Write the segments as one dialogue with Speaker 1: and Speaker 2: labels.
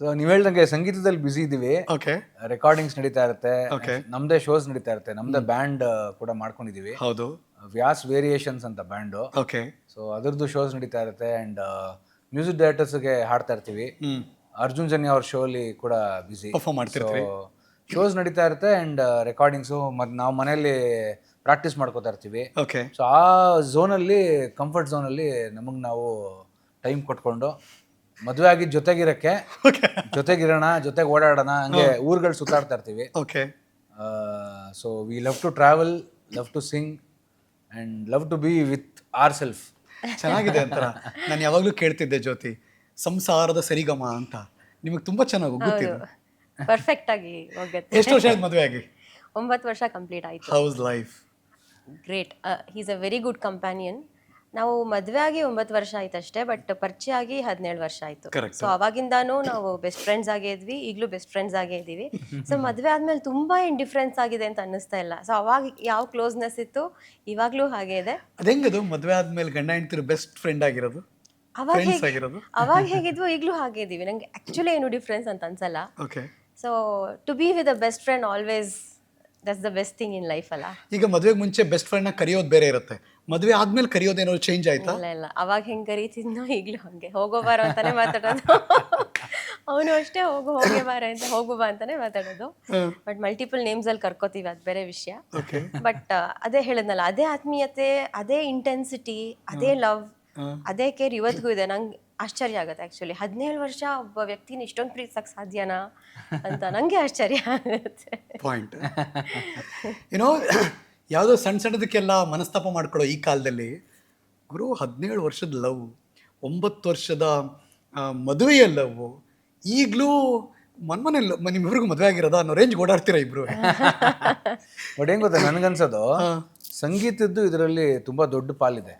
Speaker 1: So ನೀವ್ ಹೇಳ್ದಂಗೆ ಸಂಗೀತದಲ್ಲಿ ಬ್ಯುಸಿ ಇದೀವಿ.
Speaker 2: ಓಕೆ
Speaker 1: ರೆಕಾರ್ಡಿಂಗ್ಸ್ ನಡೀತಾ ಇರುತ್ತೆ.
Speaker 2: ಓಕೆ
Speaker 1: ನಮ್ದೇ ಶೋಸ್ ನಡೀತಾ ಇರುತ್ತೆ. ನಮ್ದೇ ಬ್ಯಾಂಡ್ ಕೂಡ ಮಾಡ್ಕೊಂಡಿದೀವಿ.
Speaker 2: ಹೌದು.
Speaker 1: ವ್ಯಾಸ್ ವೇರಿಯೇಷನ್ಸ್ ಅಂತ ಬ್ಯಾಂಡ್
Speaker 2: ಓಕೆ
Speaker 1: ಸೊ ಅದರದ್ದು ಶೋಸ್ ನಡೀತಾ ಇರುತ್ತೆ ಅಂಡ್ ಮ್ಯೂಸಿಕ್ ಡೈರೆಕ್ಟರ್ಸ್ಗೆ ಹಾಡ್ತಾ ಇರ್ತೀವಿ. ಅರ್ಜುನ್ ಜನ್ಯ ಅವ್ರ ಶೋಲಿ ಕೂಡ ಬ್ಯುಸಿ
Speaker 2: ಮಾಡ್ತೀವಿ ಮಾಡ್ತಿರ್ತೀವಿ.
Speaker 1: ಶೋಸ್ ನಡೀತಾ ಇರುತ್ತೆ ಅಂಡ್ ರೆಕಾರ್ಡಿಂಗ್ಸು ಮತ್ತು ನಾವು ಮನೆಯಲ್ಲಿ ಪ್ರಾಕ್ಟೀಸ್ ಮಾಡ್ಕೋತಾ ಇರ್ತೀವಿ.
Speaker 2: ಓಕೆ
Speaker 1: ಸೊ ಆ ಝೋನಲ್ಲಿ ಕಂಫರ್ಟ್ ಝೋನಲ್ಲಿ ನಮಗೆ ನಾವು ಟೈಮ್ ಕೊಟ್ಕೊಂಡು ಮದುವೆ ಆಗಿದ್ ಜೊತೆಗಿರಕ್ಕೆ ಜೊತೆಗಿರೋಣ ಜೊತೆಗೆ ಓಡಾಡೋಣ ಹಂಗೆ ಊರುಗಳು ಸುತ್ತಾಡ್ತಾ ಇರ್ತೀವಿ.
Speaker 2: Okay
Speaker 1: so we love to travel love to sing and love to be with our self
Speaker 2: ಚೆನ್ನಾಗಿದೆ ಅಂತ ನಾನು ಯಾವಾಗಲೂ ಕೇಳ್ತಿದ್ದೆ ಜ್ಯೋತಿ ಸಂಸಾರದ ಸರಿಗಮ ಅಂತ. ನಿಮಗೆ ತುಂಬಾ ಚೆನ್ನಾಗಿ ಗೊತ್ತಿದೆ.
Speaker 3: ಪರ್ಫೆಕ್ಟ್ ಆಗಿ ಹೋಗುತ್ತೆ.
Speaker 2: ಎಷ್ಟು ವರ್ಷ ಆಯ್ತು ಮದುವೆ ಆಗಿ?
Speaker 3: ಒಂಬತ್ತು ವರ್ಷ ಕಂಪ್ಲೀಟ್ ಆಯ್ತು.
Speaker 2: House life
Speaker 3: great is a very good companion ನಾವು ಮದುವೆ ಆಗಿ ಒಂಬತ್ತು ವರ್ಷ ಆಯ್ತು ಅಷ್ಟೇ ಬಟ್ ಪರಿಚಯ ಆಗಿ ಹದಿನೇಳು ವರ್ಷ ಆಯ್ತು. ಸೊ ಅವಾಗಿಂದಾನು ನಾವು ಬೆಸ್ಟ್ ಫ್ರೆಂಡ್ಸ್ ಆಗೇ ಇದ್ವಿ ಈಗಲೂ ಬೆಸ್ಟ್ ಫ್ರೆಂಡ್ಸ್ ಆಗೇ ಇದೀವಿ ಸೊ ಮದುವೆ ಆದ್ಮೇಲೆ ತುಂಬಾ ಏನ್ ಡಿಫ್ರೆನ್ಸ್ ಆಗಿದೆ ಅಂತ ಅನ್ನಿಸ್ತಾ ಇಲ್ಲ. ಸೊ ಅವಾಗ ಯಾವ ಕ್ಲೋಸ್ನೆಸ್ ಇತ್ತು? ಇವಾಗ್ಲೂ ಹಾಗೆ ಇದೆ.
Speaker 2: ಅದೆಂಗದು ಮದುವೆ ಆದ್ಮೇಲೆ ಗಂಡ ಹೆಂಡ್ತಿರು ಬೆಸ್ಟ್ ಫ್ರೆಂಡ್ ಆಗಿರೋದು?
Speaker 3: ಅವಾಗ ಹೇಗೆ ಅವಾಗ ಹೇಗಿದ್ವು ಈಗಲೂ ಹಾಗೆ ಇದೀವಿ. ನಂಗೆ ಆಕ್ಚುಲಿ ಏನು ಡಿಫ್ರೆನ್ಸ್ ಅಂತ ಅನ್ಸಲ್ಲ. So to be with best friend always that's the best thing in life ಅಲ್ಲ?
Speaker 2: ಈಗ ಮದುವೆಗೆ ಮುಂಚೆ ಬೆಸ್ಟ್ ಫ್ರೆಂಡ್ನ ಕರೆಯೋದು ಬೇರೆ ಇರುತ್ತೆ. ಮದುವೆ ಆದ್ಮೇಲೆ ಕರಿಯೋದೇನೋ ಚೇಂಜ್ ಆಯ್ತಾ?
Speaker 3: ಇಲ್ಲ ಇಲ್ಲ. ಅವಾಗ ಹೆಂಗ್ ಕರೀತಿದ್ನೋ ಈಗಲೂ ಹಂಗೆ. ಹೋಗೋ ಬಾರ ಅಂತಾನೆ ಮಾತಾಡೋದು. ಅವನು ಅಷ್ಟೇ ಹೋಗು ಹೋಗೇ ಬಾರ ಅಂತ ಹೋಗು ಬಾ ಅಂತಾನೆ ಮಾತಾಡೋದು. ಬಟ್ ಮಲ್ಟಿಪಲ್ ನೇಮ್ಸ್ ಅಲ್ಲಿ ಕರ್ಕೋತೀವಿ ಅದು ಬೇರೆ ವಿಷಯ. ಬಟ್ ಅದೇ ಹೇಳಿದ್ನಲ್ಲ ಅದೇ ಆತ್ಮೀಯತೆ ಅದೇ ಇಂಟೆನ್ಸಿಟಿ ಅದೇ ಲವ್ ಅದೇ ಕೇರ್ ಇವತ್ತಿಗೂ ಇದೆ. ನಂಗೆ ಆಶ್ಚರ್ಯ ಆಗುತ್ತೆ ಆಕ್ಚುಲಿ ಹದಿನೇಳು ವರ್ಷ ಒಬ್ಬ ವ್ಯಕ್ತಿನ ಇಷ್ಟೊಂದು ಪ್ರೀತಿಸಕ್ಕೆ ಸಾಧ್ಯನಾ? ಅಂತ ನನಗೆ ಆಶ್ಚರ್ಯ ಆಗುತ್ತೆ.
Speaker 2: ಪಾಯಿಂಟ್. ಏನೋ ಯಾವುದೋ ಸಣ್ಣ ಸಣ್ಣದಕ್ಕೆಲ್ಲ ಮನಸ್ತಾಪ ಮಾಡ್ಕೊಳ್ಳೋ ಈ ಕಾಲದಲ್ಲಿ ಗುರು ಹದಿನೇಳು ವರ್ಷದ ಲವ್ ಒಂಬತ್ತು ವರ್ಷದ ಮದುವೆಯ ಲವ್ ಈಗಲೂ ಮನ್ಮನೆ ನಿಮ್ಮಿಬ್ರಿಗೂ ಮದುವೆ ಆಗಿರೋದ ಅನ್ನೋ ರೇಂಜ್ ಓಡಾಡ್ತೀರಾ ಇಬ್ರು?
Speaker 1: ಬಟ್ ಹೆಂಗ ಗೊತ್ತಾ ನನ್ಗನ್ಸೋದು? ಸಂಗೀತದ್ದು ಇದರಲ್ಲಿ ತುಂಬಾ ದೊಡ್ಡ ಪಾಲಿದೆ.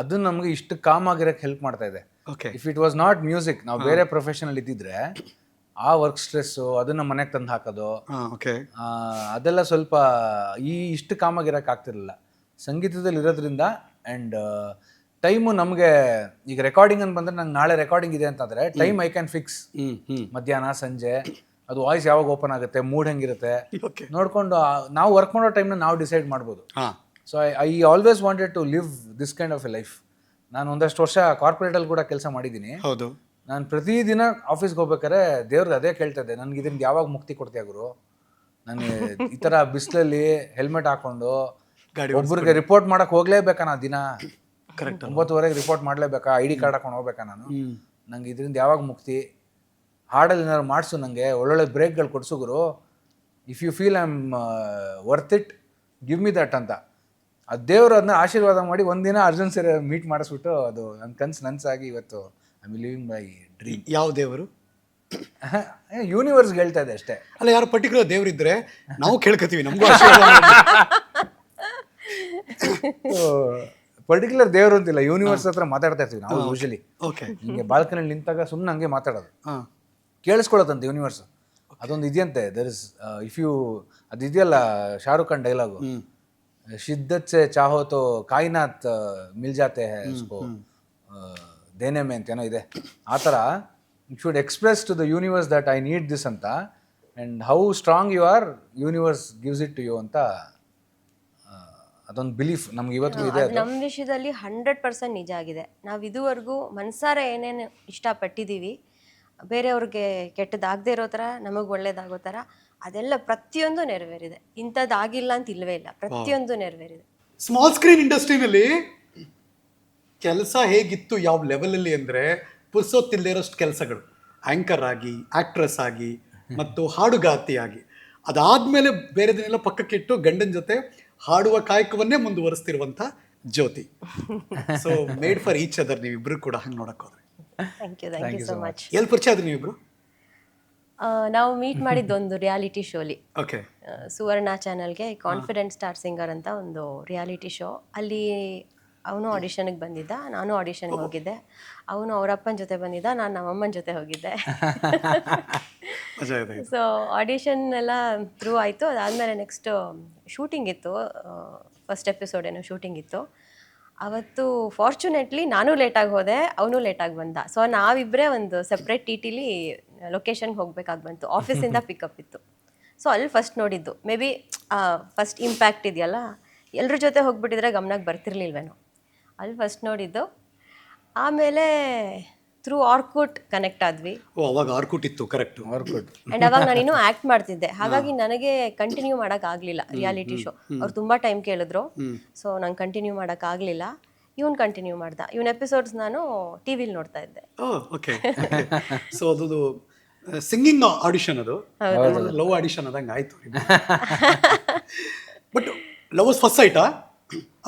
Speaker 1: ಅದು ನಮ್ಗೆ ಇಷ್ಟು ಕಾಮ್ ಆಗಿರಕ್ಕೆ ಹೆಲ್ಪ್ ಮಾಡ್ತಾ ಇದೆ.
Speaker 2: Okay
Speaker 1: if it was not music ನಾವು ಬೇರೆ ಪ್ರೊಫೆಷನಲ್ ಇದ್ದಿದ್ರೆ ಆ ವರ್ಕ್ ಸ್ಟ್ರೆಸ್ಸು ಅದನ್ನ ಮನೆಗೆ ತಂದು ಹಾಕೋದು.
Speaker 2: ಓಕೆ
Speaker 1: ಆ, ಅದೆಲ್ಲ ಸ್ವಲ್ಪ ಈ ಇಷ್ಟು ಕಾಮಾಗಿರಕ್ಕೆ ಆಗ್ತಿರ್ಲಿಲ್ಲ. ಸಂಗೀತದಲ್ಲಿ ಇರೋದ್ರಿಂದ ಆ್ಯಂಡ್ ಟೈಮು ನಮಗೆ ಈಗ ರೆಕಾರ್ಡಿಂಗ್ ಅಂತ ಬಂದ್ರೆ ನಂಗೆ ನಾಳೆ ರೆಕಾರ್ಡಿಂಗ್ ಇದೆ ಅಂತಂದ್ರೆ ಟೈಮ್ ಐ ಕ್ಯಾನ್ ಫಿಕ್ಸ್ ಮಧ್ಯಾಹ್ನ ಸಂಜೆ ಅದು ವಾಯ್ಸ್ ಯಾವಾಗ ಓಪನ್ ಆಗುತ್ತೆ ಮೂಡ್ ಹೆಂಗಿರುತ್ತೆ
Speaker 2: ಓಕೆ
Speaker 1: ನೋಡ್ಕೊಂಡು ಆ- ನಾವು ವರ್ಕ್ ಮಾಡೋ ಟೈಮ್ನ ನಾವು ಡಿಸೈಡ್ ಮಾಡ್ಬೋದು.
Speaker 2: ಹಾಂ.
Speaker 1: So I I always wanted to live this kind of a life ನಾನು ಒಂದಷ್ಟು ವರ್ಷ ಕಾರ್ಪೊರೇಟಲ್ಲಿ ಕೂಡ ಕೆಲಸ ಮಾಡಿದ್ದೀನಿ.
Speaker 2: ಹೌದು.
Speaker 1: ನಾನು ಪ್ರತಿದಿನ ಆಫೀಸ್ಗೆ ಹೋಗ್ಬೇಕಾದ್ರೆ ದೇವ್ರದ್ದು ಅದೇ ಕೇಳ್ತಾ ಇದ್ದೆ. ನನಗೆ ಇದರಿಂದ ಯಾವಾಗ ಮುಕ್ತಿ ಕೊಡ್ತೀಯ ಗುರು? ನಾನು ಈ ಥರ ಬಿಸಿಲಲ್ಲಿ ಹೆಲ್ಮೆಟ್ ಹಾಕೊಂಡು
Speaker 2: ಗಾಡಿ
Speaker 1: ಒಬ್ಬರಿಗೆ ರಿಪೋರ್ಟ್ ಮಾಡಕ್ಕೆ ಹೋಗ್ಲೇಬೇಕಾ ನಾ ದಿನ?
Speaker 2: ಕರೆಕ್ಟ್
Speaker 1: ಒಂಬತ್ತುವರೆಗೆ ರಿಪೋರ್ಟ್ ಮಾಡಲೇಬೇಕಾ? ಐ ಡಿ ಕಾರ್ಡ್ ಹಾಕೊಂಡು ಹೋಗ್ಬೇಕಾ ನಾನು? ನಂಗೆ ಇದರಿಂದ ಯಾವಾಗ ಮುಕ್ತಿ? ಹಾಡಲ್ಲಿ ಏನಾದ್ರು ಮಾಡಿಸು ನನಗೆ ಒಳ್ಳೊಳ್ಳೆ ಬ್ರೇಕ್ಗಳು ಕೊಡ್ಸು ಗುರು. If you feel I am worth it give me that ಅಂತ. ಆ ದೇವರು ಅದನ್ನ ಆಶೀರ್ವಾದ ಮಾಡಿ ಒಂದಿನ ಅರ್ಜುನ್ ಸರ್ ಮೀಟ್ ಮಾಡಿಸ್ಬಿಟ್ಟು ಅದು ನನ್ನ ಕನ್ಸು ನನ್ಸಾಗಿ ಇವತ್ತು I me living my dream
Speaker 2: ಯಾವ ದೇವರು?
Speaker 1: ಯೂನಿವರ್ಸ್ ಹೇಳ್ತಾ ಇದೆ ಅಷ್ಟೇ.
Speaker 2: ಅಲ್ಲ ಯಾರು ಪರ್ಟಿಕ್ಯುಲರ್ ದೇವರಿದ್ರೆ ನಾವು ಕೇಳ್ಕೊತೀವಿ ನಮಗೂ
Speaker 1: ಪರ್ಟಿಕ್ಯುಲರ್ ದೇವರು ಅಂತಿಲ್ಲ ಯೂನಿವರ್ಸ್ ಹತ್ರ ಮಾತಾಡ್ತಾ ಇರ್ತೀವಿ ನಾವು ಯೂಶಲಿ
Speaker 2: ಓಕೆ
Speaker 1: ಹಿಂಗೆ ಬಾಲ್ಕನಲ್ಲಿ ನಿಂತಾಗ ಸುಮ್ಮನೆ ಹಂಗೆ ಮಾತಾಡೋದು. ಕೇಳಿಸ್ಕೊಳತ್ತಂತೆ ಯೂನಿವರ್ಸ್ ಅದೊಂದು ಇದೆಯಂತೆ ದರ್ ಇಸ್ ಇಫ್ ಯು ಅದು ಇದೆಯಲ್ಲ ಶಾರುಖ್ ಖಾನ್ ಡೈಲಾಗು ಶಿದ್ದತ್ ಸೆ ಚಾಹೋ ತೋ ಮಿಲ್ ಜಾತೆ ಹೈ ಉಸ್ಕೋ ಅಂತೇನೋ ಅಂತ ಏನೋ ಇದೆ. ಆ ಥರ you should express to the universe that I need this ಅಂತ. And how strong you are universe gives it to you ಅಂತ ಅದೊಂದು ಬಿಲೀಫ್ ನಮ್ಗೆ ಇವತ್ತು ಇದೆ
Speaker 3: ಅದು ನಮ್ಮ ವಿಷಯದಲ್ಲಿ ಹಂಡ್ರೆಡ್ ಪರ್ಸೆಂಟ್ ನಿಜ ಆಗಿದೆ. ನಾವು ಇದುವರೆಗೂ ಮನ್ಸಾರ ಏನೇನು ಇಷ್ಟಪಟ್ಟಿದ್ದೀವಿ ಬೇರೆಯವ್ರಿಗೆ ಕೆಟ್ಟದಾಗದೇ ಇರೋ ಥರ ನಮಗೆ ಒಳ್ಳೇದಾಗೋ ಥರ ಅದೆಲ್ಲ ಪ್ರತಿಯೊಂದು ನೆರವೇರಿದೆ. ಇಂಥದ್ದಾಗಿಲ್ಲ ಅಂತ ಇಲ್ಲವೇ ಇಲ್ಲ. ಪ್ರತಿಯೊಂದು ನೆರವೇರಿದೆ.
Speaker 2: ಸ್ಮಾಲ್ ಸ್ಕ್ರೀನ್ ಇಂಡಸ್ಟ್ರಿನಲ್ಲಿ ಕೆಲಸ ಹೇಗಿತ್ತು ಯಾವ ಲೆವೆಲಲ್ಲಿ ಅಂದರೆ ಪುರ್ಸೊತ್ತಿಲ್ಲದೆ ಇರೋಷ್ಟು ಕೆಲಸಗಳು. ಆ್ಯಂಕರ್ ಆಗಿ ಆ್ಯಕ್ಟ್ರೆಸ್ ಆಗಿ ಮತ್ತು ಹಾಡುಗಾತಿಯಾಗಿ ಅದಾದಮೇಲೆ ಬೇರೆದನ್ನೆಲ್ಲ ಪಕ್ಕಕ್ಕಿಟ್ಟು ಗಂಡನ ಜೊತೆ ಹಾಡುವ ಕಾಯಕವನ್ನೇ ಮುಂದುವರಿಸ್ತಿರುವಂಥ Jyoti. So made for each other ನೀವಿಬ್ರು ಕೂಡ ಹಂಗೆ ನೋಡಕ್ ಹೋದ್ರೆ.
Speaker 3: Thank you thank you so much
Speaker 2: ಎಲ್ಲಿ ಪರಿಚಯ ಆದ್ರಿ ನೀವಿಬ್ರು?
Speaker 3: ನಾವು ಮೀಟ್ ಮಾಡಿದ್ದೊಂದು ರಿಯಾಲಿಟಿ ಶೋಲಿ
Speaker 2: ಓಕೆ
Speaker 3: ಸುವರ್ಣ ಚಾನಲ್ಗೆ ಕಾನ್ಫಿಡೆಂಟ್ ಸ್ಟಾರ್ ಸಿಂಗರ್ ಅಂತ ಒಂದು ರಿಯಾಲಿಟಿ ಶೋ ಅಲ್ಲಿ ಅವನು ಆಡಿಷನ್ಗೆ ಬಂದಿದ್ದ ನಾನು ಆಡಿಷನ್ಗೆ ಹೋಗಿದ್ದೆ. ಅವನು ಅವರಪ್ಪನ ಜೊತೆ ಬಂದಿದ್ದ ನಾನು ನಮ್ಮಮ್ಮನ ಜೊತೆ ಹೋಗಿದ್ದೆ. ಸೊ ಆಡಿಷನ್ ಎಲ್ಲ ಥ್ರೂ ಆಯಿತು. ಅದಾದಮೇಲೆ ನೆಕ್ಸ್ಟ್ ಶೂಟಿಂಗ್ ಇತ್ತು. ಫಸ್ಟ್ ಎಪಿಸೋಡ್ ಏನು ಶೂಟಿಂಗ್ ಇತ್ತು. ಅವತ್ತು ಫಾರ್ಚುನೇಟ್ಲಿ ನಾನು ಲೇಟಾಗಿ ಹೋದೆ ಅವನು ಲೇಟಾಗಿ ಬಂದ. ಸೊ ನಾವಿಬ್ಬರೇ ಒಂದು ಸಪ್ರೇಟ್ ಟಿ ಟಿಲಿ ಲೊಕೇಶನ್ಗೆ ಹೋಗ್ಬೇಕಾಗಿ ಬಂತು. ಆಫೀಸಿಂದ ಪಿಕಪ್ ಇತ್ತು. ಸೊ ಅಲ್ಲಿ ಫಸ್ಟ್ ನೋಡಿದ್ದು. ಮೇ ಬಿ ಫಸ್ಟ್ ಇಂಪ್ಯಾಕ್ಟ್ ಇದೆಯಲ್ಲ? ಎಲ್ಲರ ಜೊತೆ ಹೋಗ್ಬಿಟ್ಟಿದ್ರೆ ಗಮನಕ್ಕೆ ಬರ್ತಿರ್ಲಿಲ್ವೇನೋ. ಅಲ್ಲಿ ಫಸ್ಟ್ ನೋಡಿದ್ದು. ಆಮೇಲೆ ಥ್ರೂ ಆರ್ಕುಟ್ ಕನೆಕ್ಟ್ ಆದ್ವಿ.
Speaker 2: ಓ ಅವಾಗ ಆರ್ಕುಟ್ ಇತ್ತು ಕರೆಕ್ಟ್
Speaker 1: ಆರ್ಕುಟ್
Speaker 3: ಅಂಡ್ ಅವಾಗ ನಾನು ಇನ್ನೂ ಆಕ್ಟ್ ಮಾಡ್ತಿದ್ದೆ. ಹಾಗಾಗಿ ನನಗೆ ಕಂಟಿನ್ಯೂ ಮಾಡಕ್ ಆಗ್ಲಿಲ್ಲ ರಿಯಾಲಿಟಿ ಶೋ ಅವ್ರು ತುಂಬಾ ಟೈಮ್ ಕೇಳಿದ್ರು. ಸೊ ನಂಗೆ ಕಂಟಿನ್ಯೂ ಮಾಡಕ್ ಆಗ್ಲಿಲ್ಲ. ಇವನ್ ಕಂಟಿನ್ಯೂ ಮಾಡ್ದ. ಇವನ್ ಎಪಿಸೋಡ್ಸ್ ನಾನು ಟಿವಿಲಿ ನೋಡ್ತಾ ಇದ್ದೆ.
Speaker 2: ಓಕೆ ಸೊ ಅದು ಸಿಂಗಿಂಗ್ ಆಡಿಷನ್ ಅದು. ಲವ್ ಆಡಿಷನ್ ಆದಂಗೆ ಆಯ್ತು. ಬಟ್ ಲವ್ ಫಸ್ಟ್ ಸೈಟಾ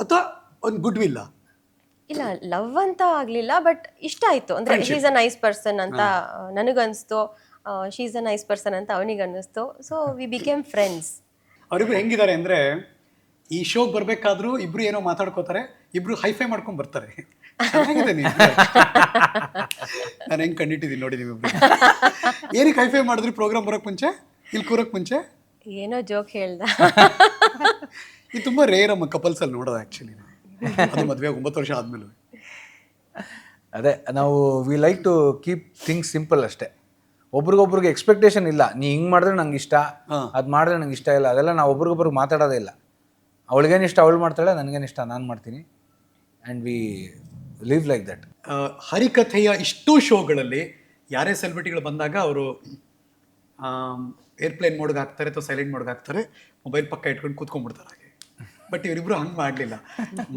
Speaker 2: ಅಥವಾ ಒಂದು ಗುಡ್ ವಿಲ್ಲ
Speaker 3: ಇಲ್ಲ ಲವ್ ಅಂತ ಆಗ್ಲಿಲ್ಲ ಬಟ್ ಇಷ್ಟ ಆಯ್ತು. ಅಂದ್ರೆ ಶೀಸ್ ಅ ನೈಸ್ ಪರ್ಸನ್ ಅಂತ ನನಗನ್ಸ್ತು. ಶೀಸ್ ಅ ನೈಸ್ ಪರ್ಸನ್ ಅಂತ ಅವನಿಗೆ ಅನ್ನಿಸ್ತು ಸೊ ವಿ ಬಿಕೇಮ್ ಫ್ರೆಂಡ್ಸ್
Speaker 2: ಅವರಿಬ್ರು ಹೆಂಗಿದ್ದಾರೆ ಅಂದ್ರೆ ಈ ಶೋಗೆ ಬರ್ಬೇಕಾದ್ರೂ ಇಬ್ರು ಏನೋ ಮಾತಾಡ್ಕೋತಾರೆ ಇಬ್ರು ಹೈಫೈ ಮಾಡ್ಕೊಂಡ್ ಬರ್ತಾರೆ. ನಾನು. ಹೆಂಗ್ ಕಂಡಿಟ್ಟಿದ್ದೀನಿ ನೋಡಿ ನೀವು ಏನಕ್ಕೆ ಹೈಫೈ ಮಾಡಿದ್ರಿ ಪ್ರೋಗ್ರಾಮ್ ಬರೋಕ್ ಮುಂಚೆ? ಇಲ್ಲಿ ಕೂರಕ್ ಮುಂಚೆ?
Speaker 3: ಏನೋ ಜೋಕ್ ಹೇಳ್ದ.
Speaker 2: ಇದು ತುಂಬಾ ರೇರ್ ಅಮ್ಮ ಕಪಲ್ಸ್ ಅಲ್ಲಿ ನೋಡೋದು ಆಕ್ಚುಲಿ ಅದು ಮದುವೆ ಒಂಬತ್ತು ವರ್ಷ ಆದಮೇಲೆ
Speaker 1: ಅದೇ ನಾವು we like to keep things simple ಅಷ್ಟೇ. ಒಬ್ರಿಗೊಬ್ರಿಗೆ ಎಕ್ಸ್ಪೆಕ್ಟೇಷನ್ ಇಲ್ಲ. ನೀ ಹಿಂಗೆ ಮಾಡಿದ್ರೆ ನಂಗೆ ಇಷ್ಟ ಅದು ಮಾಡಿದ್ರೆ ನಂಗೆ ಇಷ್ಟ ಇಲ್ಲ. ಅದೆಲ್ಲ ನಾವು ಒಬ್ರಿಗೊಬ್ರಿಗೆ ಮಾತಾಡೋದೇ ಇಲ್ಲ. ಅವಳಿಗೇನು ಇಷ್ಟ ಅವಳು ಮಾಡ್ತಾಳೆ ನನಗೇನು ಇಷ್ಟ ನಾನು ಮಾಡ್ತೀನಿ. And we live like that
Speaker 2: ಹರಿಕಥೆಯ ಇಷ್ಟು ಶೋಗಳಲ್ಲಿ ಯಾರೇ ಸೆಲೆಬ್ರಿಟಿಗಳು ಬಂದಾಗ ಅವರು ಏರ್ಪ್ಲೇನ್ ಮೋಡ್ಗೆ ಹಾಕ್ತಾರೆ ಅಥವಾ ಸೈಲೆಂಟ್ ಮೋಡ್ಗೆ ಹಾಕ್ತಾರೆ ಮೊಬೈಲ್ ಪಕ್ಕ ಇಟ್ಕೊಂಡು ಕೂತ್ಕೊಂಡ್ಬಿಡ್ತಾರೆ ಹಾಗೆ. ಬಟ್ ಇವರಿಬ್ರು ಹಂಗೆ ಮಾಡಲಿಲ್ಲ.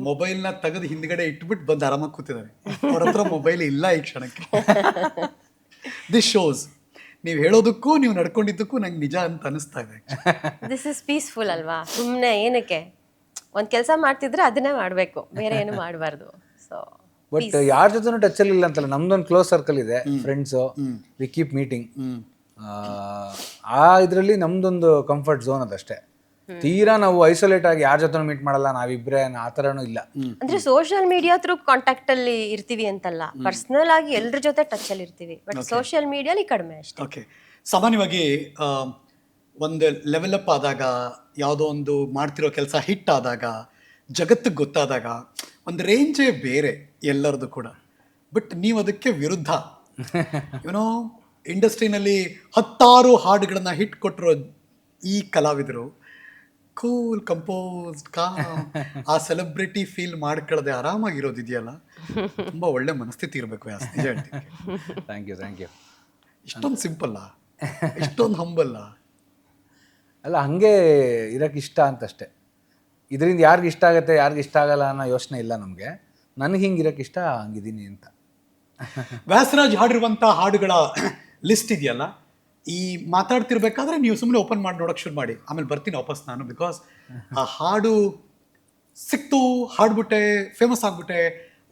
Speaker 2: ಮೊಬೈಲ್ನ ತೆಗೆದು ಹಿಂದ್ಗಡೆ ಇಟ್ಬಿಟ್ಟು ಬಂದು ಆರಾಮಾಗಿ ಕೂತಿದ್ದಾರೆ. ಅವ್ರ ಹತ್ರ ಮೊಬೈಲ್ ಇಲ್ಲ ಈ ಕ್ಷಣಕ್ಕೆ. ದಿಸ್ ಶೋಸ್ ನೀವು ಹೇಳೋದಕ್ಕೂ ನೀವು ನಡ್ಕೊಂಡಿದ್ದಕ್ಕೂ ನಂಗೆ ನಿಜ ಅಂತ ಅನಿಸ್ತಾ ಇದೆ
Speaker 3: ದಿಸ್ ಇಸ್ ಪೀಸ್ಫುಲ್ ಅಲ್ವಾ? ಸುಮ್ಮನೆ ಏನಕ್ಕೆ? ಒಂದು ಕೆಲಸ ಮಾಡ್ತಿದ್ರೆ ಅದನ್ನೇ ಮಾಡಬೇಕು. ಬೇರೆ ಏನು ಮಾಡಬಾರ್ದು. ಸೊ
Speaker 1: ಬಟ್ ಯಾರ ಜೊತೆನೂ ಅಲ್ಲಿ ಇಲ್ಲ ಅಂತಲ್ಲ. ನಮ್ದೊಂದು ಕ್ಲೋಸ್ ಸರ್ಕಲ್ ಇದೆ ಫ್ರೆಂಡ್ಸು ವಿ ಕೀಪ್ ಮೀಟಿಂಗ್ ಆ ಇದರಲ್ಲಿ ನಮ್ದೊಂದು ಕಂಫರ್ಟ್ ಝೋನ್ ಅದಷ್ಟೇ. ತೀರಾ ನಾವು ಐಸೋಲೇಟ್ ಆಗಿ ಯಾರ ಜೊತೆ ಮೀಟ್ ಮಾಡಲ್ಲ ನಾವಿಬ್ರೆ ಆ ಥರನೂ ಇಲ್ಲ.
Speaker 3: ಅಂದ್ರೆ ಸೋಷಿಯಲ್ ಮೀಡಿಯಾ ಥ್ರೂ ಕಾಂಟ್ಯಾಕ್ಟ್ ಅಲ್ಲಿ ಇರ್ತೀವಿ ಅಂತಲ್ಲ. ಪರ್ಸನಲ್ ಆಗಿ ಎಲ್ರ ಜೊತೆ ಟಚ್ ಅಲ್ಲಿ ಇರ್ತೀವಿ. ಬಟ್ ಸೋಷಿಯಲ್ ಮೀಡಿಯಾಲಿ ಕಡಿಮೆ ಅಷ್ಟೇ.
Speaker 2: ಓಕೆ ಸಾಮಾನ್ಯವಾಗಿ ಆ, ಒಂದು ಲೆವೆಲ್ ಅಪ್ ಆದಾಗ ಯಾವುದೋ ಒಂದು ಮಾಡ್ತಿರೋ ಕೆಲಸ ಹಿಟ್ ಆದಾಗ ಜಗತ್ತಿಗೆ ಗೊತ್ತಾದಾಗ ಒಂದು ರೇಂಜೇ ಬೇರೆ ಎಲ್ಲರದು ಕೂಡ. ಬಟ್ ನೀವು ಅದಕ್ಕೆ ವಿರುದ್ಧ. ಏನೋ ಇಂಡಸ್ಟ್ರಿನಲ್ಲಿ ಹತ್ತಾರು ಹಾಡುಗಳನ್ನ ಹಿಟ್ ಕೊಟ್ಟಿರೋ ಈ ಕಲಾವಿದರು ಕೂಲ್ ಕಂಪೋಸ್ ಕಾ ಆ ಸೆಲೆಬ್ರಿಟಿ ಫೀಲ್ ಮಾಡ್ಕೊಳ್ಳದೆ ಆರಾಮಾಗಿರೋದಿದೆಯಲ್ಲ? ತುಂಬ ಒಳ್ಳೆ ಮನಸ್ಥಿತಿ ಇರಬೇಕು ಯಾಸ್ ನಿಜ ಹೇಳ್ತೀನಿ.
Speaker 1: ಥ್ಯಾಂಕ್ ಯು ಥ್ಯಾಂಕ್ ಯು
Speaker 2: ಇಷ್ಟೊಂದು ಸಿಂಪಲ್ಲ ಇಷ್ಟೊಂದು ಹಂಬಲ್ಲ
Speaker 1: ಅಲ್ಲ ಹಂಗೆ ಇರೋಕ್ಕೆ ಇಷ್ಟ ಅಂತಷ್ಟೇ. ಇದರಿಂದ ಯಾರಿಗೆ ಇಷ್ಟ ಆಗುತ್ತೆ ಯಾರಿಗೆ ಇಷ್ಟ ಆಗಲ್ಲ ಅನ್ನೋ ಯೋಚನೆ ಇಲ್ಲ ನಮಗೆ. ನನಗೆ ಹಿಂಗೆ ಇರೋಕ್ಕೆ ಇಷ್ಟ ಹಂಗಿದ್ದೀನಿ ಅಂತ.
Speaker 2: ವ್ಯಾಸರಾಜ್ ಹಾಡಿರುವಂಥ ಹಾಡುಗಳ ಲಿಸ್ಟ್ ಇದೆಯಲ್ಲ? ಈ ಮಾತಾಡ್ತಿರ್ಬೇಕಾದ್ರೆ ನೀವು ಸುಮ್ಮನೆ ಓಪನ್ ಮಾಡಿ ನೋಡೋಕೆ ಶುರು ಮಾಡಿ. ಆಮೇಲೆ ಬರ್ತೀನಿ ವಾಪಸ್ ನಾನು ಬಿಕಾಸ್ ಆ ಹಾಡು ಸಿಕ್ತು ಹಾಡ್ಬಿಟ್ಟೆ ಫೇಮಸ್ ಆಗ್ಬಿಟ್ಟೆ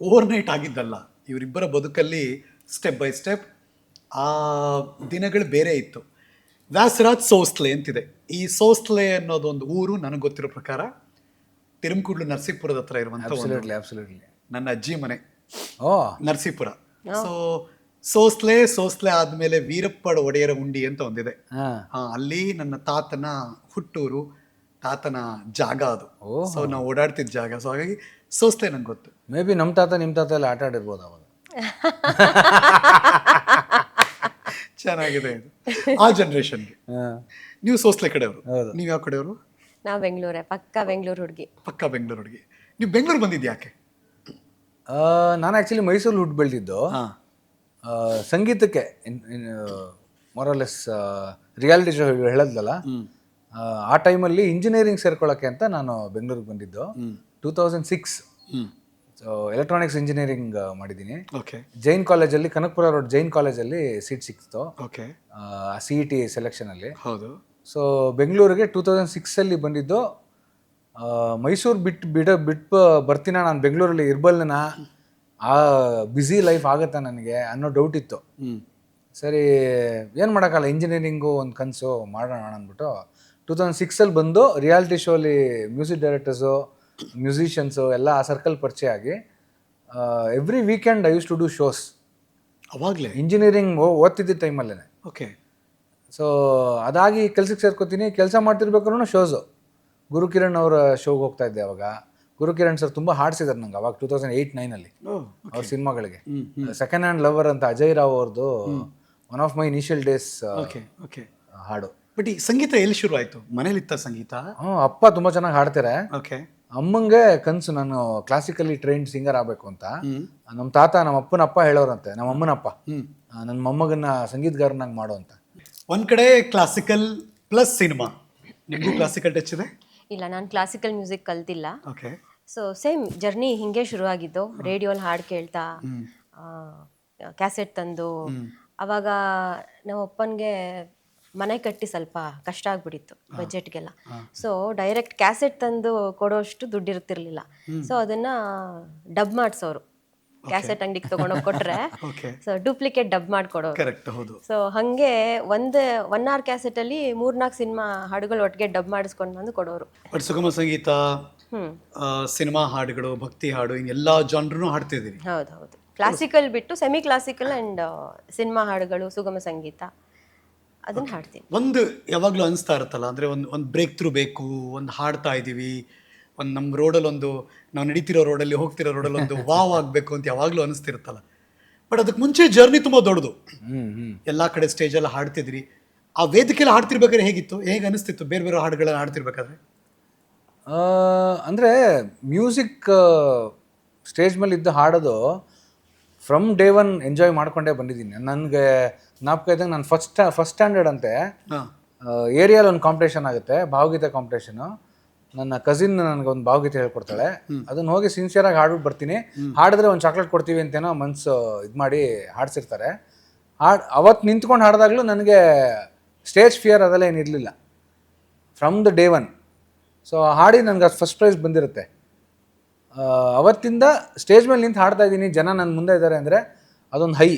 Speaker 2: ಓವರ್ ನೈಟ್ ಆಗಿದ್ದಲ್ಲ. ಇವರಿಬ್ಬರ ಬದುಕಲ್ಲಿ ಸ್ಟೆಪ್ ಬೈ ಸ್ಟೆಪ್ ಆ ದಿನಗಳು ಬೇರೆ ಇತ್ತು. ವ್ಯಾಸರಾಜ್ ಸೋಸ್ಲೆ ಅಂತಿದೆ. ಈ ಸೋಸ್ಲೆ ಅನ್ನೋದೊಂದು ಊರು ನನಗೆ ಗೊತ್ತಿರೋ ಪ್ರಕಾರ ತಿರುಮಕೂಡ್ಲು ನರಸೀಪುರದ ಹತ್ರ ಇರುವಂಥ
Speaker 1: ಅಬ್ಸಲ್ಯೂಟ್ಲಿ
Speaker 2: ನನ್ನ ಅಜ್ಜಿ ಮನೆ.
Speaker 1: ಓ.
Speaker 2: ನರಸೀಪುರ. ಸೊ ಸೋಸ್ಲೆ ಸೋಸ್ಲೆ ಆದ್ಮೇಲೆ ವೀರಪ್ಪಡ ಒಡೆಯರ ಉಂಡಿ ಅಂತ ಒಂದಿದೆ.
Speaker 1: ಹಾಂ.
Speaker 2: ಅಲ್ಲಿ ನನ್ನ ತಾತನ ಹುಟ್ಟೂರು ತಾತನ ಜಾಗ ಅದು. ಸೊ ನಾವು ಓಡಾಡ್ತಿದ್ದ ಜಾಗ. ಸೊ ಹಾಗಾಗಿ ಸೋಸ್ಲೆ ನಂಗೆ ಗೊತ್ತು.
Speaker 1: ಮೇ ಬಿ ನಮ್ಮ ತಾತ ನಿಮ್ಮ ತಾತ ಎಲ್ಲ ಆಟ ಆಡಿರ್ಬೋದು ಅವಾಗ.
Speaker 2: ಚೆನ್ನಾಗಿದೆ ಇದು. ಆ ಜನರೇಷನ್
Speaker 1: ಹಾಂ.
Speaker 2: ನೀವು ಸೋಸ್ಲೆ ಕಡೆಯವರು?
Speaker 1: ಹೌದು.
Speaker 2: ನೀವು ಯಾವ ಕಡೆಯವರು?
Speaker 3: ನಾವು ಬೆಂಗಳೂರೇ ಪಕ್ಕ ಬೆಂಗಳೂರು ಹುಡುಗಿ.
Speaker 2: ಪಕ್ಕ ಬೆಂಗಳೂರು ಹುಡುಗಿ. ನೀವು ಬೆಂಗಳೂರು ಬಂದಿದ್ದು ಯಾಕೆ?
Speaker 1: ನಾನು ಆ್ಯಕ್ಚುಲಿ ಮೈಸೂರಲ್ಲಿ ಹುಟ್ಟು ಬೆಳೆದಿದ್ದು. ಸಂಗೀತಕ್ಕೆ ಮೊರಲೆಸ್ ರಿಯಾಲಿಟಿ ಶೋ ಹೇಳದ್ಲಲ್ಲ? ಆ, ಟೈಮಲ್ಲಿ ಇಂಜಿನಿಯರಿಂಗ್ ಸೇರ್ಕೊಳ್ಳೋಕ್ಕೆ ಅಂತ ನಾನು ಬೆಂಗಳೂರಿಗೆ ಬಂದಿದ್ದು. Two thousand six so electronics engineering ಮಾಡಿದ್ದೀನಿ.
Speaker 2: ಓಕೆ
Speaker 1: ಜೈನ್ ಕಾಲೇಜಲ್ಲಿ ಕನಕಪುರ ರೋಡ್ ಜೈನ್ ಕಾಲೇಜಲ್ಲಿ ಸೀಟ್ ಸಿಕ್ತು
Speaker 2: ಓಕೆ
Speaker 1: ಸಿ ಇ ಟಿ ಸೆಲೆಕ್ಷನಲ್ಲಿ
Speaker 2: ಹೌದು.
Speaker 1: ಸೊ ಬೆಂಗಳೂರಿಗೆ ಟೂ ತೌಸಂಡ್ ಸಿಕ್ಸಲ್ಲಿ ಬಂದಿದ್ದು ಮೈಸೂರು ಬಿಟ್ಟು ಬಿಡ ಬಿಟ್ಟು ಬರ್ತೀನ ನಾನು ಬೆಂಗಳೂರಲ್ಲಿ ಇರ್ಬಲ್ನ? ಆ ಬ್ಯುಸಿ ಲೈಫ್ ಆಗುತ್ತಾ ನನಗೆ ಅನ್ನೋ ಡೌಟ್ ಇತ್ತು. ಸರಿ ಏನು ಮಾಡೋಕ್ಕಲ್ಲ ಇಂಜಿನಿಯರಿಂಗು ಒಂದು ಕನಸು ಮಾಡೋಣ ಅಂದ್ಬಿಟ್ಟು ಟೂ ತೌಸಂಡ್ ಸಿಕ್ಸಲ್ಲಿ ಬಂದು ರಿಯಾಲಿಟಿ ಶೋಲಿ ಮ್ಯೂಸಿಕ್ ಡೈರೆಕ್ಟರ್ಸು ಮ್ಯೂಸಿಷಿಯನ್ಸು ಎಲ್ಲ ಆ ಸರ್ಕಲ್ ಪರಿಚಯ ಆಗಿ every weekend I use to do shows
Speaker 2: ಅವಾಗಲೇ?
Speaker 1: ಇಂಜಿನಿಯರಿಂಗ್ ಓದ್ತಿದ್ದ ಟೈಮಲ್ಲೇ
Speaker 2: ಓಕೆ
Speaker 1: ಸೊ ಅದಾಗಿ ಕೆಲಸಕ್ಕೆ ಸೇರ್ಕೋತೀನಿ ಕೆಲಸ ಮಾಡ್ತಿರ್ಬೇಕಾದ್ರೂ ಶೋಸು ಗುರುಕಿರಣ್ ಅವರ ಶೋಗೆ ಹೋಗ್ತಾ ಇದ್ದೆ ಅವಾಗ. ಗುರುಕಿರಣ್ ಸರ್ ತುಂಬ ಹಾಡ್ಸಿದ್ದಾರೆ ನಂಗೆ ಅವಾಗ ಟೂ ತೌಸಂಡ್ ಏಯ್ಟ್ ನೈನಲ್ಲಿ
Speaker 2: ಓಹ್
Speaker 1: ಅವ್ರ ಸಿನಿಮಾಗಳಿಗೆ. ಸೆಕೆಂಡ್ ಹ್ಯಾಂಡ್ ಲವರ್ ಅಂತ ಅಜಯ್ ರಾವ್ ಅವ್ರದ್ದು one of my initial days
Speaker 2: okay okay
Speaker 1: ಹಾಡು.
Speaker 2: ಬಟ್ ಈ ಸಂಗೀತ ಎಲ್ಲಿ ಶುರು ಆಯ್ತು? ಮನೇಲಿತ್ತ ಸಂಗೀತ?
Speaker 1: ಹ್ಞೂ ಅಪ್ಪ ತುಂಬಾ ಚೆನ್ನಾಗಿ ಹಾಡ್ತಾರೆ.
Speaker 2: ಓಕೆ
Speaker 1: ಅಮ್ಮಂಗೆ ಕನಸು ನಾನು ಕ್ಲಾಸಿಕಲಿ ಟ್ರೈನ್ಡ್ ಸಿಂಗರ್ ಆಗಬೇಕು ಅಂತ. ನಮ್ಮ ತಾತ ನಮ್ಮ ಅಪ್ಪನ ಅಪ್ಪ ಹೇಳೋರಂತೆ ನಮ್ಮ ಅಮ್ಮನಪ್ಪ ಅಪ್ಪ. ನನ್ನ ಮೊಮ್ಮಗನ್ನ ಸಂಗೀತಗಾರನಾಗಿ ಮಾಡು ಅಂತ.
Speaker 2: ಒಂದ್ ಕಡೆ ಕ್ಲಾಸಿಕಲ್ ಪ್ಲಸ್ ಸಿನಿಮಾ ನಿಮಗೂ ಕ್ಲಾಸಿಕಲ್ ಟಚ್ ಇದೆ?
Speaker 3: ಇಲ್ಲ ನಾನು ಕ್ಲಾಸಿಕಲ್ ಮ್ಯೂಸಿಕ್ ಕಲ್ತಿಲ್ಲ.
Speaker 2: ಓಕೆ
Speaker 3: ಸೊ ಸೇಮ್ ಜರ್ನಿ ಹಿಂಗೆ ಶುರುವಾಗಿದ್ದು. ರೇಡಿಯೋಲಿ ಹಾಡು ಕೇಳ್ತಾ ಕ್ಯಾಸೆಟ್ ತಂದು. ಅವಾಗ ನಮ್ಮ ಅಪ್ಪನಿಗೆ ಮನೆ ಕಟ್ಟಿ ಸ್ವಲ್ಪ ಕಷ್ಟ ಆಗ್ಬಿಟ್ಟಿತ್ತು ಬಜೆಟ್ಗೆಲ್ಲ ಸೊ ಡೈರೆಕ್ಟ್ ಕ್ಯಾಸೆಟ್ ತಂದು ಕೊಡೋಷ್ಟು ದುಡ್ಡು ಇರ್ತಿರ್ಲಿಲ್ಲ ಸೊ ಅದನ್ನ ಡಬ್ ಮಾಡಿಸೋರು. ಕ್ಯಾಸೆಟ್ ಅಂಗಡಿಗೆ ತಗೊಂಡೋಗಿ ಕೊಟ್ರೆ. ಸೊ ಡೂಪ್ಲಿಕೇಟ್ ಡಬ್ ಮಾಡ್ಕೊಡೋ
Speaker 2: ಕರೆಕ್ಟ್ ಹೌದು.
Speaker 3: ಸೊ ಹಂಗೆ ಒಂದ್ ಒನ್ ಅವರ್ ಕ್ಯಾಸೆಟಲ್ಲಿ ಮೂರ್ನಾಲ್ಕು ಸಿನಿಮಾ ಹಾಡುಗಳು ಒಟ್ಟಿಗೆ ಡಬ್ ಮಾಡಿಸ್ಕೊಂಡು ಬಂದು ಕೊಡೋರು.
Speaker 2: ಬಟ್ ಸುಗಮ ಸಂಗೀತ
Speaker 3: ಹ್ಮ್.
Speaker 2: ಸಿನಿಮಾ ಹಾಡುಗಳು ಭಕ್ತಿ ಹಾಡು ಎಲ್ಲಾ ಜಾನ್ರೂ ಹಾಡ್ತಿದ್ದೀರಿ.
Speaker 3: ಹೌದು ಹೌದು. ಕ್ಲಾಸಿಕಲ್ ಬಿಟ್ಟು ಸೆಮಿ ಕ್ಲಾಸಿಕಲ್ ಅಂಡ್ ಸಿನಿಮಾ ಹಾಡುಗಳು ಸುಗಮ ಸಂಗೀತ ಅದನ್ನ ಹಾಡ್ತೀನಿ
Speaker 2: ಒಂದು ಯಾವಾಗಲೂ ಅನಿಸ್ತಾ ಇರುತ್ತಲ್ಲ ಅಂದ್ರೆ ಒಂದು ಒಂದು ಬ್ರೇಕ್ ಥ್ರೂ ಬೇಕು ಒಂದು ಹಾಡ್ತಾ ಇದ್ದೀವಿ ಒಂದು ನಮ್ಮ ರೋಡಲ್ಲೊಂದು ನಾವು ನಡೀತಿರೋ ರೋಡಲ್ಲಿ ಹೋಗ್ತಿರೋ ರೋಡಲ್ಲಿ ಒಂದು ವಾವ್ ಆಗಬೇಕು ಅಂತ ಯಾವಾಗಲೂ ಅನಿಸ್ತಿರುತ್ತಲ್ಲ. ಬಟ್ ಅದಕ್ಕೆ ಮುಂಚೆ ಜರ್ನಿ ತುಂಬ ದೊಡ್ಡದು. ಎಲ್ಲ ಕಡೆ ಸ್ಟೇಜಲ್ಲಿ ಹಾಡ್ತಿದ್ರಿ. ಆ ವೇದಿಕೆಯಲ್ಲಿ ಹಾಡ್ತಿರ್ಬೇಕಾದ್ರೆ ಹೇಗಿತ್ತು? ಹೇಗೆ ಅನಿಸ್ತಿತ್ತು? ಬೇರೆ ಬೇರೆ ಹಾಡುಗಳನ್ನ ಹಾಡ್ತಿರ್ಬೇಕಾದ್ರೆ?
Speaker 1: ಅಂದರೆ ಮ್ಯೂಸಿಕ್ ಸ್ಟೇಜ್ ಮೇಲೆ ಇದ್ದು ಹಾಡೋದು ಫ್ರಮ್ ಡೇ ಒನ್ ಎಂಜಾಯ್ ಮಾಡ್ಕೊಂಡೇ ಬಂದಿದ್ದೀನಿ. ನನಗೆ ಜ್ಞಾಪಕ ಇದ್ದಂಗೆ ನಾನು ಫಸ್ಟ್ ಫಸ್ಟ್ ಸ್ಟ್ಯಾಂಡರ್ಡ್ ಅಂತೆ. ಏರಿಯಾಲ್ ಒಂದು ಕಾಂಪಿಟೇಷನ್ ಆಗುತ್ತೆ ಭಾವಗೀತೆ ಕಾಂಪಿಟೇಷನು ನನ್ನ ಕಸಿನ್ ನನಗೆ ಒಂದು ಭಾವಗೀತೆ ಹೇಳ್ಕೊಡ್ತಾಳೆ. ಅದನ್ನ ಹೋಗಿ ಸಿನ್ಸಿಯರ್ ಆಗಿ ಹಾಡ್ಬಿಟ್ಟು ಬರ್ತೀನಿ. ಹಾಡಿದ್ರೆ ಒಂದು ಚಾಕ್ಲೇಟ್ ಕೊಡ್ತೀವಿ ಅಂತೇನೋ ಮನ್ಸು ಇದು ಮಾಡಿ ಹಾಡ್ಸಿರ್ತಾರೆ. ಹಾಡ್ ಅವತ್ತು ನಿಂತ್ಕೊಂಡು ಹಾಡಿದಾಗಲೂ ನನಗೆ ಸ್ಟೇಜ್ ಫಿಯರ್ ಅದೆಲ್ಲ ಏನಿರಲಿಲ್ಲ from the day one so ಹಾಡಿ ನನಗೆ ಫಸ್ಟ್ ಪ್ರೈಸ್ ಬಂದಿರುತ್ತೆ. ಅವತ್ತಿಂದ ಸ್ಟೇಜ್ ಮೇಲೆ ನಿಂತು ಹಾಡ್ತಾ ಇದ್ದೀನಿ. ಜನ ನನ್ನ ಮುಂದೆ ಇದ್ದಾರೆ ಅಂದರೆ ಅದೊಂದು ಹೈ